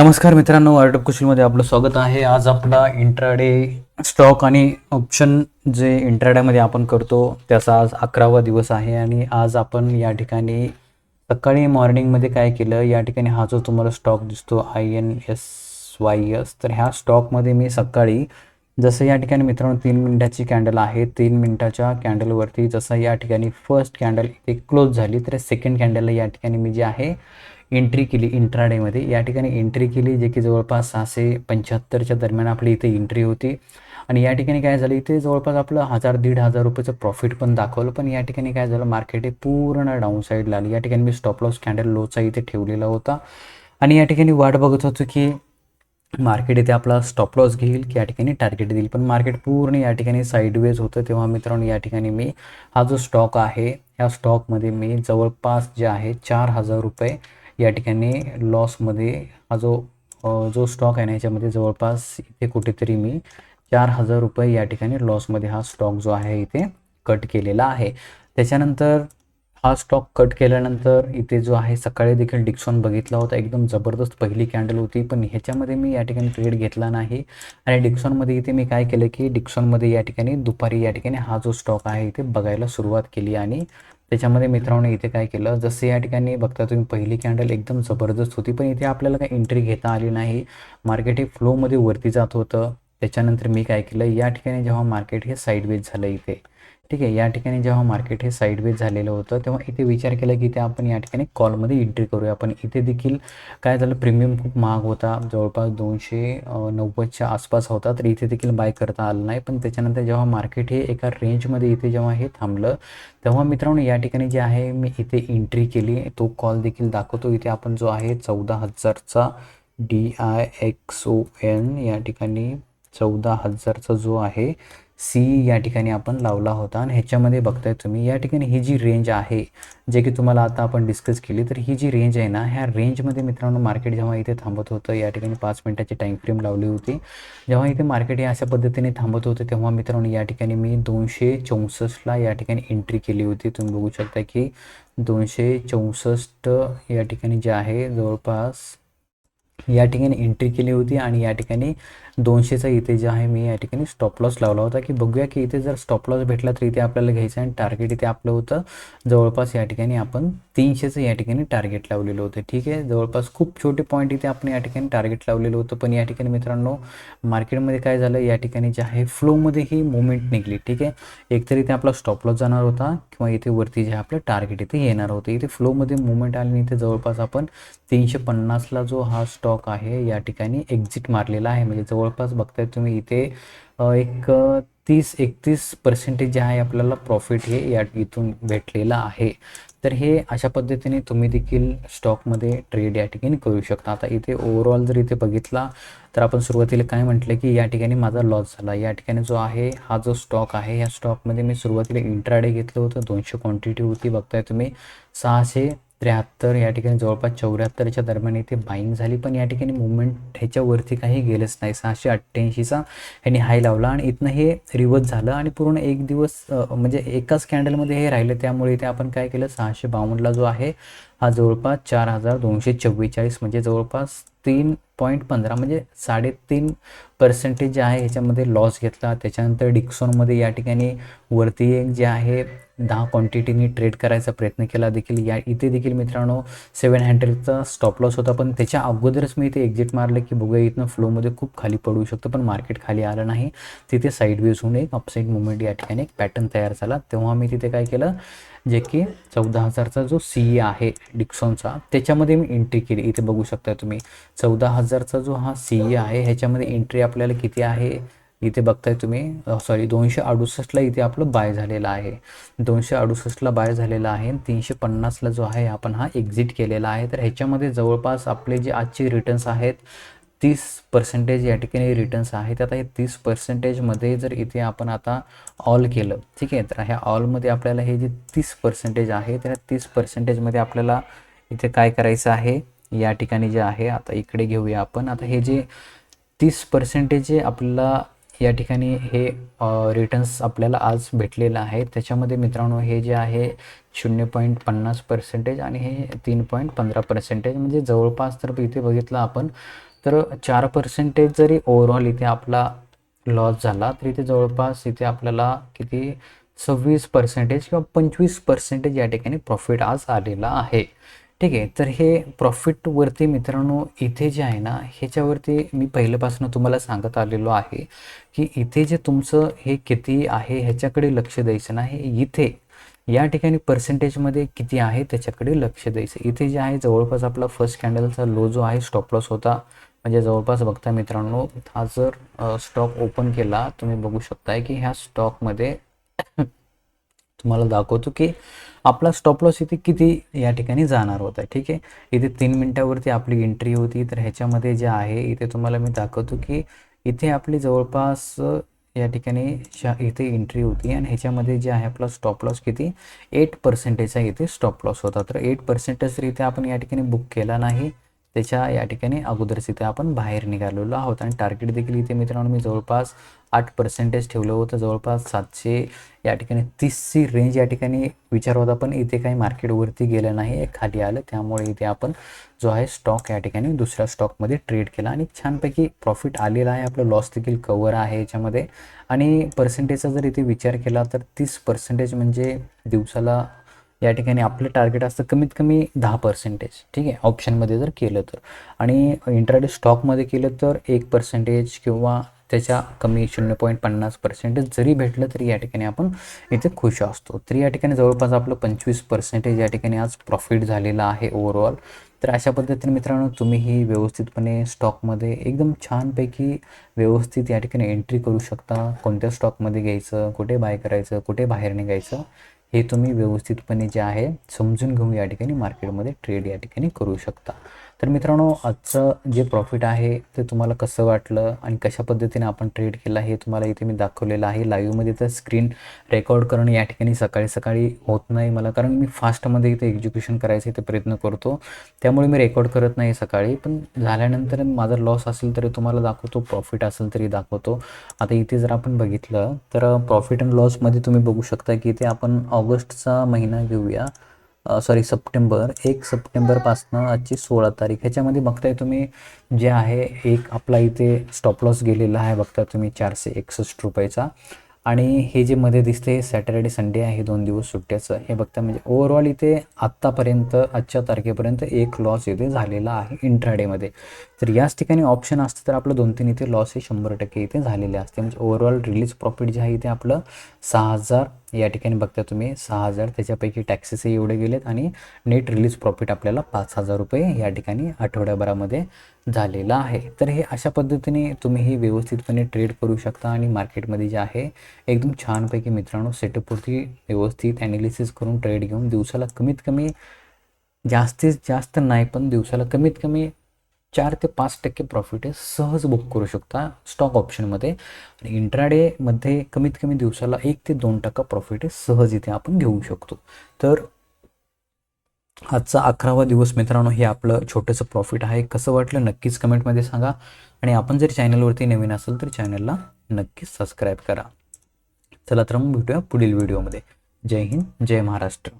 नमस्कार मित्रांनो आर्टअप कुशीमध्ये आपलं स्वागत आहे. आज आपला इंट्राडे स्टॉक आणि ऑप्शन जे इंट्राडेमध्ये आपण करतो त्याचा आज अकरावा दिवस आहे आणि आज आपण या ठिकाणी सकाळी मॉर्निंगमध्ये काय केलं या ठिकाणी हा जो तुम्हाला स्टॉक दिसतो I N S Y S तर ह्या स्टॉकमध्ये मी सकाळी जसं या ठिकाणी मित्रांनो तीन मिनिटाची कॅन्डल आहे तीन मिनिटाच्या कॅन्डलवरती जसं या ठिकाणी फर्स्ट कॅन्डल इथे क्लोज झाली तर सेकंड कॅन्डलला या ठिकाणी मी जे आहे एंट्री केली इंट्राडेमध्ये. या ठिकाणी एंट्री केली जे की जवळपास सहाशे पंच्याहत्तरच्या दरम्यान आपली इथे एंट्री होती. आणि या ठिकाणी काय झालं इथे जवळपास आपलं हजार दीड हजार रुपयाचं प्रॉफिट पण दाखवलं. पण या ठिकाणी काय झालं मार्केट हे पूर्ण डाऊन साईडला आली. या ठिकाणी मी स्टॉप लॉस कॅन्डल लोचा इथे ठेवलेला होता. आणि या ठिकाणी वाट बघत होतो की मार्केट इथे आपला स्टॉप लॉस घेईल की या ठिकाणी टार्गेट देईल. पण मार्केट पूर्ण या ठिकाणी साईडवेज होतं. तेव्हा मित्रांनो या ठिकाणी मी हा जो स्टॉक आहे ह्या स्टॉकमध्ये मी जवळपास जे आहे चार हजार रुपये या ठिकाणी लॉसमध्ये हा जो जो स्टॉक आहे ना याच्यामध्ये जवळपास इथे कुठेतरी मी चार हजार रुपये या ठिकाणी लॉसमध्ये हा स्टॉक जो आहे इथे कट केलेला आहे. त्याच्यानंतर हा स्टॉक कट केल्यानंतर इथे जो आहे सकाळी देखील डिक्सॉन बघितला होता. एकदम जबरदस्त पहिली कॅन्डल होती. पण ह्याच्यामध्ये मी या ठिकाणी ट्रेड घेतला नाही. आणि डिक्सॉनमध्ये इथे मी काय केलं की डिक्सॉनमध्ये या ठिकाणी दुपारी या ठिकाणी हा जो स्टॉक आहे इथे बघायला सुरुवात केली. आणि त्याच्यामध्ये मित्रांनो इथे काय केलं जसं या ठिकाणी बघता तुम्ही पहिली कॅन्डल एकदम जबरदस्त होती. पण इथे आपल्याला काही एंट्री घेता आली नाही. मार्केट हे फ्लोमध्ये वरती जात होतं. त्याच्यानंतर मी काय केलं या ठिकाणी जेव्हा मार्केट हे साईडवेज झालं इथे ठीक आहे या ठिकाणी जेव्हा मार्केट हे साईडवेज झालेलं होतं तेव्हा इथे विचार केला की ते आपण या ठिकाणी कॉलमध्ये एंट्री करूया. पण इथे देखील काय झालं प्रीमियम खूप महाग होता. जवळपास दोनशे नव्वदच्या आसपास होता तर इथे देखील बाय करता आलं नाही. पण त्याच्यानंतर जेव्हा मार्केट हे एका रेंजमध्ये इथे जेव्हा हे थांबलं तेव्हा मित्रांनो या ठिकाणी जे आहे मी इथे एंट्री केली. तो कॉल देखील दाखवतो. इथे आपण जो आहे चौदा हजारचा D I X O N या ठिकाणी चौदा हजारचा जो आहे सी या ठिकाणी आपण लावला होता आणि ह्याच्यामध्ये बघताय तुम्ही या ठिकाणी ही जी रेंज आहे जे की तुम्हाला आता आपण डिस्कस केली तर ही जी रेंज आहे ना ह्या रेंजमध्ये मित्रांनो मार्केट जेव्हा इथे थांबत होतं या ठिकाणी पाच मिनिटाची टाईम फ्रेम लावली होती. जेव्हा इथे मार्केट हे अशा पद्धतीने थांबत होतं तेव्हा मित्रांनो या ठिकाणी मी दोनशे चौसष्टला या ठिकाणी एंट्री केली होती. तुम्ही बघू शकता की दोनशे चौसष्ट या ठिकाणी जे आहे जवळपास या ठिकाणी एंट्री केली होती आणि या ठिकाणी दोनशेचा इथे जे आहे मी या ठिकाणी स्टॉप लॉस लावला होता की बघूया की इथे जर स्टॉप लॉस भेटला तर इथे आपल्याला घ्यायचं आणि टार्गेट इथे आपलं होतं. जवळपास या ठिकाणी आपण तीनशेचं या ठिकाणी टार्गेट लावलेलं होतं. ठीक आहे? जवळपास खूप छोटे पॉईंट इथे आपण या ठिकाणी टार्गेट लावलेलं होतं. पण या ठिकाणी मित्रांनो मार्केटमध्ये काय झालं? या ठिकाणी जे आहे फ्लोमध्ये ही मुवमेंट निघली. ठीक आहे? एकतर इथे आपला स्टॉप लॉस जाणार होता किंवा इथे वरती जे आपलं टार्गेट इथे येणार होतं. इथे फ्लोमध्ये मुवमेंट आली आणि इथे जवळपास आपण तीनशे पन्नासला जो हा स्टॉक आहे या ठिकाणी एक्झिट मारलेला आहे. म्हणजे जवळपास बघताय तुम्ही इथे एक तीस एकतीस पर्सेंटेज जे आहे आपल्याला प्रॉफिट हे या इथून भेटलेलं आहे. तर हे अशा पद्धतीने तुम्ही देखील स्टॉकमध्ये ट्रेड या ठिकाणी करू शकता. आता इथे ओव्हरऑल जर इथे बघितला तर आपण सुरुवातीला काय म्हटलं की या ठिकाणी माझा लॉस झाला. या ठिकाणी जो आहे हा जो स्टॉक आहे या स्टॉकमध्ये मी सुरुवातीला इंट्राडे घेतलं होतं. दोनशे क्वांटिटी होती. बघताय तुम्ही सहाशे त्र्याहत्तर या ठिकाणी जवळपास चौऱ्याहत्तरच्या दरम्यान इथे बाईंग झाली. पण या ठिकाणी मुवमेंट ह्याच्यावरती काही गेलंच नाही. सहाशे अठ्ठ्याऐंशीचा ह्याने हाय लावला आणि इथनं हे रिवर्स झालं आणि पूर्ण एक दिवस म्हणजे एकाच कॅन्डलमध्ये हे राहिलं. त्यामुळे इथे आपण काय केलं? सहाशे बावन्नला जो आहे हा जवळपास चार हजार दोनशे चव्वेचाळीस म्हणजे जवळपास तीन पॉईंट पंधरा म्हणजे साडेतीन पर्सेंटेज जे आहे ह्याच्यामध्ये लॉस घेतला. त्याच्यानंतर डिक्सॉनमध्ये या ठिकाणी वरती एक जे आहे दहा क्वांटिटीनी ट्रेड करायचा प्रयत्न केला देखील. या इथे देखील मित्रांनो सेवन हंड्रेडचा स्टॉप लॉस होता. पण त्याच्या अगोदरच मी इथे एक्झिट मारलं की बघूया इथनं फ्लोमध्ये खूप खाली पडू शकतं पण मार्केट खाली आलं नाही. तिथे साईड वेज होऊन एक अपसाईड मुवमेंट या ठिकाणी एक पॅटर्न तयार झाला. तेव्हा मी तिथे काय केलं जे की चौदा हजारचा जो सी आहे डिक्सॉनचा त्याच्यामध्ये मी एंट्री केली. इथे बघू शकता तुम्ही चौदा हजारचा जो हा सी आहे ह्याच्यामध्ये एंट्री आपल्याला किती आहे? इथे बघताय तुम्ही सॉरी दोनशे अडुसष्टला इथे आपलं बाय झालेलं आहे. दोनशे अडुसष्टला बाय झालेलं आहे तीनशे पन्नासला जो आहे आपण हा एक्झिट केलेला आहे. तर ह्याच्यामध्ये जवळपास आपले जे आजचे रिटर्न्स आहेत तीस पर्सेंटेज या ठिकाणी रिटर्न्स आहेत. आता हे तीस पर्सेंटेजमध्ये जर इथे आपण आता ऑल केलं ठीक आहे? तर ह्या ऑलमध्ये आपल्याला हे जे तीस पर्सेंटेज आहे तर तीस पर्सेंटेजमध्ये आपल्याला इथे काय करायचं आहे? या ठिकाणी जे आहे आता इकडे घेऊया आपण. आता हे जे तीस पर्सेंटेज जे आपल्याला या ठिकाणी हे रिटर्न्स आपल्याला आज भेटलेलं आहे त्याच्यामध्ये मित्रांनो हे जे आहे शून्य पॉईंट पन्नास पर्सेंटेज आणि हे तीन पॉईंट पंधरा पर्सेंटेज म्हणजे जवळपास तर इथे बघितलं आपण तर चार पर्सेंटेज जरी ओव्हरऑल इथे आपला लॉस झाला तर इथे जवळपास इथे आपल्याला किती? सव्वीस पर्सेंटेज किंवा पंचवीस पर्सेंटेज या ठिकाणी प्रॉफिट आज आलेला आहे. ठीक आहे. तर हे प्रॉफिटवरती मित्रांनो इथे जे आहे ना ह्याच्यावरती मी पहिल्यापासून तुम्हाला सांगत आलेलो आहे की इथे जे तुमचं हे किती आहे ह्याच्याकडे लक्ष द्यायचं नाही. इथे या ठिकाणी पर्सेंटेजमध्ये किती आहे त्याच्याकडे लक्ष द्यायचं. इथे जे आहे जवळपास आपला फर्स्ट कॅन्डलचा लो जो आहे स्टॉप लॉस होता. म्हणजे जवळपास बघता मित्रांनो हा जर स्टॉक ओपन केला तुम्ही बघू शकताय की ह्या स्टॉकमध्ये तुम्हाला दाखवतो की आपला स्टॉप लॉस इथे किती या ठिकाणी जाणार होता ठीक आहे? इथे तीन मिनटावरती आपली एंट्री होती तर ह्याच्यामध्ये जे आहे इथे तुम्हाला मी दाखवतो की इथे आपली जवळपास या ठिकाणी शा इथे एंट्री होती आणि ह्याच्यामध्ये जे आहे आपला स्टॉप लॉस किती? एट पर्सेंटेजचा इथे स्टॉप लॉस होता. तर एट पर्सेंटेज जर इथे आपण या ठिकाणी बुक केला नाही. त्याच्या या ठिकाणी अगोदरच इथे आपण बाहेर निघालेलो आहोत. आणि टार्गेट देखील इथे मित्रांनो मी जवळपास आठ पर्सेंटेज ठेवलं होतं. जवळपास सातशे या ठिकाणी तीसची रेंज या ठिकाणी विचार होता. पण इथे काही मार्केटवरती गेलं नाही खाली आलं. त्यामुळे इथे आपण जो आहे स्टॉक या ठिकाणी दुसऱ्या स्टॉकमध्ये ट्रेड केला. आणि छानपैकी प्रॉफिट आलेला आहे. आपलं लॉस देखील कवर आहे याच्यामध्ये. आणि पर्सेंटेजचा जर इथे विचार केला तर तीस पर्सेंटेज म्हणजे दिवसाला या ठिकाणी आपलं टार्गेट असतं कमीत कमी दहा पर्सेंटेज ठीक आहे? ऑप्शनमध्ये जर केलं तर. आणि इंट्राडे स्टॉकमध्ये केलं तर एक पर्सेंटेज किंवा त्याच्या कमी शून्य पॉईंट पन्नास पर्सेंटेज जरी भेटलं तरी या ठिकाणी आपण इथे खुश असतो. तरी या ठिकाणी जवळपास आपलं पंचवीस पर्सेंटेज या ठिकाणी आज प्रॉफिट झालेलं आहे ओव्हरऑल तर अशा पद्धतीने मित्रांनो तुम्हीही व्यवस्थितपणे स्टॉकमध्ये एकदम छानपैकी व्यवस्थित या ठिकाणी एंट्री करू शकता. कोणत्या स्टॉकमध्ये घ्यायचं कुठे बाय करायचं कुठे बाहेर निघायचं हे तुम्ही व्यवस्थितपणे जे आहे समजून घेऊन या ठिकाणी मार्केटमध्ये ट्रेड या ठिकाणी करू शकता. तर मित्रांनो आजचं जे प्रॉफिट आहे ते तुम्हाला कसं वाटलं आणि कशा पद्धतीने आपण ट्रेड केला हे तुम्हाला इथे मी दाखवलेलं आहे. लाईव्हमध्ये तर स्क्रीन रेकॉर्ड करणं या ठिकाणी सकाळी सकाळी होत नाही मला कारण मी फास्टमध्ये इथे एक्झिक्युशन करायचं इथे प्रयत्न करतो. त्यामुळे मी रेकॉर्ड करत नाही सकाळी पण झाल्यानंतर माझा लॉस असेल तरी तुम्हाला दाखवतो प्रॉफिट असेल तरी दाखवतो. आता इथे जर आपण बघितलं तर प्रॉफिट अँड लॉसमध्ये तुम्ही बघू शकता की इथे आपण ऑगस्टचा महिना घेऊया. सॉरी सप्टेंबर एक सप्टेंबरपासनं आजची सोळा तारीख. ह्याच्यामध्ये बघताय तुम्ही जे आहे एक आपला इथे स्टॉप लॉस गेलेला आहे बघताय तुम्ही चारशे एकसष्ट रुपयाचा. आणि हे जे मध्ये दिसते सॅटर्डे संडे आहे दोन दिवस सुट्ट्याचं. हे बघता म्हणजे ओव्हरऑल इथे आत्तापर्यंत आजच्या तारखेपर्यंत एक लॉस इथे झालेला आहे इंट्राडेमध्ये तर याच ठिकाणी ऑप्शन असतं तर आपलं दोन तीन इथे लॉस हे शंभर टक्के इथे झालेले असते. म्हणजे ओव्हरऑल रिलीज प्रॉफिट जे आहे इथे आपलं सहा हजार या ठिकाणी बघता तुम्ही सहा हजार त्याच्यापैकी टॅक्सेसही एवढे गेलेत आणि नेट रिलीज प्रॉफिट आपल्याला पाच हजार रुपये या ठिकाणी आठवड्याभरामध्ये झालेला आहे. तर हे अशा पद्धतीने तुम्ही हे व्यवस्थितपणे ट्रेड करू शकता आणि मार्केटमध्ये जे आहे एकदम छानपैकी मित्रांनो सेटअपवरती व्यवस्थित ॲनालिसिस करून ट्रेड घेऊन दिवसाला कमीत कमी जास्तीत जास्त नाही पण दिवसाला कमीत कमी चार ते पाच टक्के प्रॉफिट आहे सहज बुक करू शकता स्टॉक ऑप्शनमध्ये आणि इंट्राडेमध्ये कमीत कमी दिवसाला एक ते दोन टक्का प्रॉफिट आहे सहज इथे आपण घेऊ शकतो. तर आजचा अकरावा दिवस मित्रांनो हे आपलं छोटंसं प्रॉफिट आहे. कसं वाटलं नक्कीच कमेंटमध्ये सांगा. आणि आपण जर चॅनलवरती नवीन असेल तर चॅनलला नक्कीच सबस्क्राईब करा. चला तर मग भेटूया पुढील व्हिडिओमध्ये जय हिंद जय महाराष्ट्र.